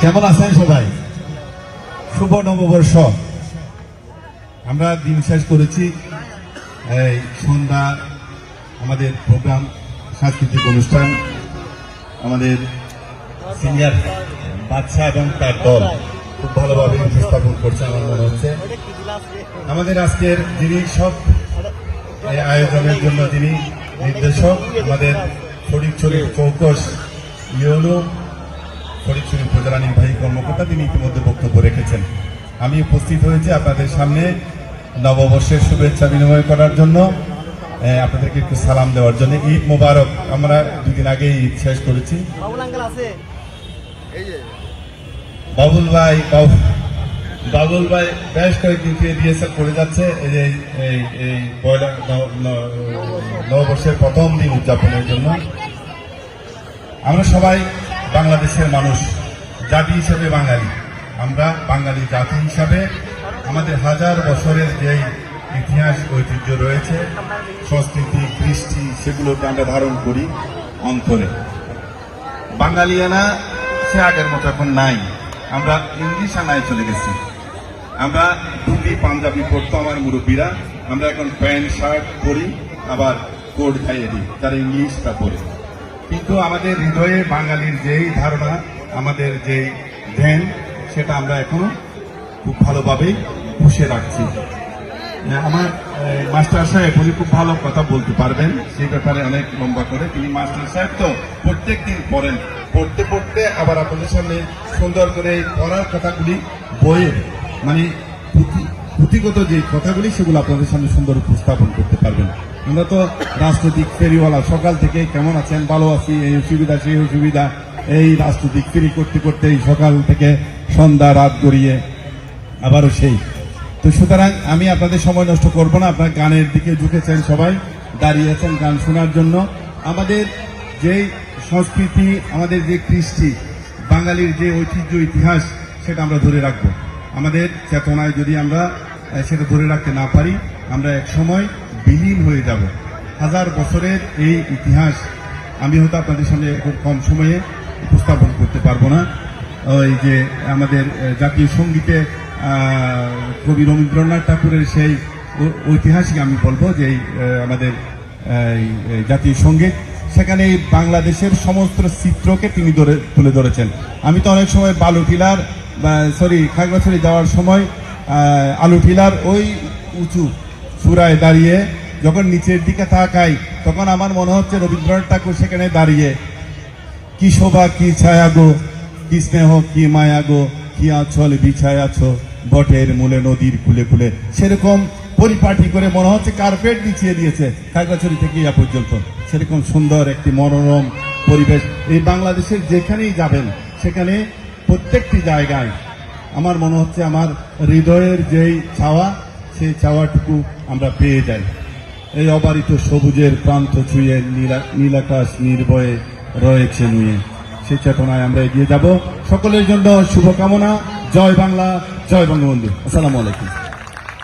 কেমন আছেন সবাই? শুভ নববর্ষ। আমরা দিন শেষ করেছি। এই সন্ধ্যা আমাদের প্রোগ্রাম, সাংস্কৃতিক অনুষ্ঠান, আমাদের সিনিয়র বাচ্চা এবং তার দল খুব ভালোভাবে উপস্থাপন করছে আমার মনে হচ্ছে। আমাদের আজকের যিনি সব আয়োজনের জন্য যিনি নির্দেশক, আমাদের শরীর শরীর চৌকস ইউনো ফরিদছড়ি উপজেলা নির্বাহী কর্মকর্তা তিনি ইতিমধ্যে বক্তব্য রেখেছেন। আমি উপস্থিত হয়েছি আপনাদের সামনে নববর্ষের শুভেচ্ছা বিনিময় করার জন্য। আপনাদেরকে একটু সালাম দেওয়ার জন্য। ঈদ মোবারক। আমরা দুদিন আগে ঈদ শেষ করেছি। বাবুল ভাই বাবুল ভাই বেশ কয়েকদিন থেকে করে যাচ্ছে। এই যে, এই পয়লা নববর্ষের প্রথম দিন উদযাপনের জন্য। আমরা সবাই বাংলাদেশের মানুষ, জাতি হিসেবে বাঙালি। আমরা বাঙালি জাতি হিসাবে আমাদের হাজার বছরের যেই ইতিহাস, ঐতিহ্য রয়েছে, সংস্কৃতি, কৃষ্টি, সেগুলোকে আমরা ধারণ করি অন্তরে। বাঙালিয়ানা সে আগের মতো এখন নাই। আমরা ইংলিশ আনায় চলে গেছি। আমরা ধুতি পাঞ্জাবি পরতো আমার মুরব্বীরা। আমরা এখন প্যান্ট, শার্ট পরি, আবার কোট খাইয়ে দিই, তারা ইংলিশটা পরে। কিন্তু আমাদের হৃদয়ে বাঙালির যেই ধারণা, আমাদের যেই ধ্যান, সেটা আমরা এখনও খুব ভালোভাবেই পুষে রাখছি। আমার মাস্টার সাহেব, উনি খুব ভালো কথা বলতে পারবেন। সেই ব্যাপারে অনেক লম্বা করে। তিনি মাস্টার সাহেব তো প্রত্যেক দিন পড়েন। পড়তে পড়তে আবার আপনাদের সামনে সুন্দর করে পড়ার কথাগুলি বইয়ে মানে পুঁথিগত যে কথাগুলি, সেগুলো আপনাদের সামনে সুন্দর উপস্থাপন করতে পারবেন। আমরা তো রাজনৈতিক ফেরিওয়ালা, সকাল থেকে কেমন আছেন? ভালো আছি, এই অসুবিধা সেই অসুবিধা এই রাজনৈতিক ফেরি করতে করতে এই সকাল থেকে সন্ধ্যা, রাত গড়িয়ে আবারও সেই। তো সুতরাং আমি আপনাদের সময় নষ্ট করব না, আপনার গানের দিকে ঝুঁকেছেন সবাই দাঁড়িয়েছেন গান শোনার জন্য। আমাদের যে সংস্কৃতি, আমাদের যে কৃষ্টি, বাঙালির যে ঐতিহ্য, ইতিহাস, সেটা আমরা ধরে রাখব। আমাদের চেতনায় যদি আমরা সেটা ধরে রাখতে না পারি, আমরা এক সময় বিলীন হয়ে যাব। হাজার বছরের এই ইতিহাস আমি হয়তো আপনাদের সামনে খুব কম সময়ে উপস্থাপন করতে পারব না। ওই যে আমাদের জাতীয় সঙ্গীতে কবি রবীন্দ্রনাথ ঠাকুরের সেই ঐতিহাসিক আমি বলব যে আমাদের জাতীয় সংগীত। সেখানে বাংলাদেশের সমস্ত চিত্রকে তিনি ধরে তুলে ধরেছেন। আমি তো অনেক সময় বালু টিলার সরি খাগড়াছড়ি যাওয়ার সময় আহ, আলু টিলার ওই উঁচু চূড়ায় দাঁড়িয়ে যখন নিচের দিকে তাকাই, তখন আমার মনে হচ্ছে রবীন্দ্রনাথ ঠাকুর সেখানে দাঁড়িয়ে। কি শোভা, কি ছায়া গো, কি স্নেহ, কি মায়া গো, কি আছল বিছায়াছ বটের মূলে, নদীর কুলে কুলে। সেরকম পরিপাটি করে মনে হচ্ছে কার্পেট বিছিয়ে দিয়েছে খাগড়াছড়ি থেকে ইয়া পর্যন্ত। সেরকম সুন্দর একটি মনোরম পরিবেশ। এই বাংলাদেশের যেখানেই যাবেন, সেখানে প্রত্যেকটি জায়গায় আমার মনে হচ্ছে আমার হৃদয়ের যেই চাওয়া সেই চাওয়াটুকু আমরা পেয়ে যাই। এই অবারিত সবুজের প্রান্ত ছুঁয়ে নীলা- নীলাকাশ নির্ভয়ে রয়েছে নিয়ে। সে চেতনায় আমরা এগিয়ে যাব। সকলের জন্য শুভকামনা। জয় বাংলা, জয় বঙ্গবন্ধু। আসসালামু আলাইকুম।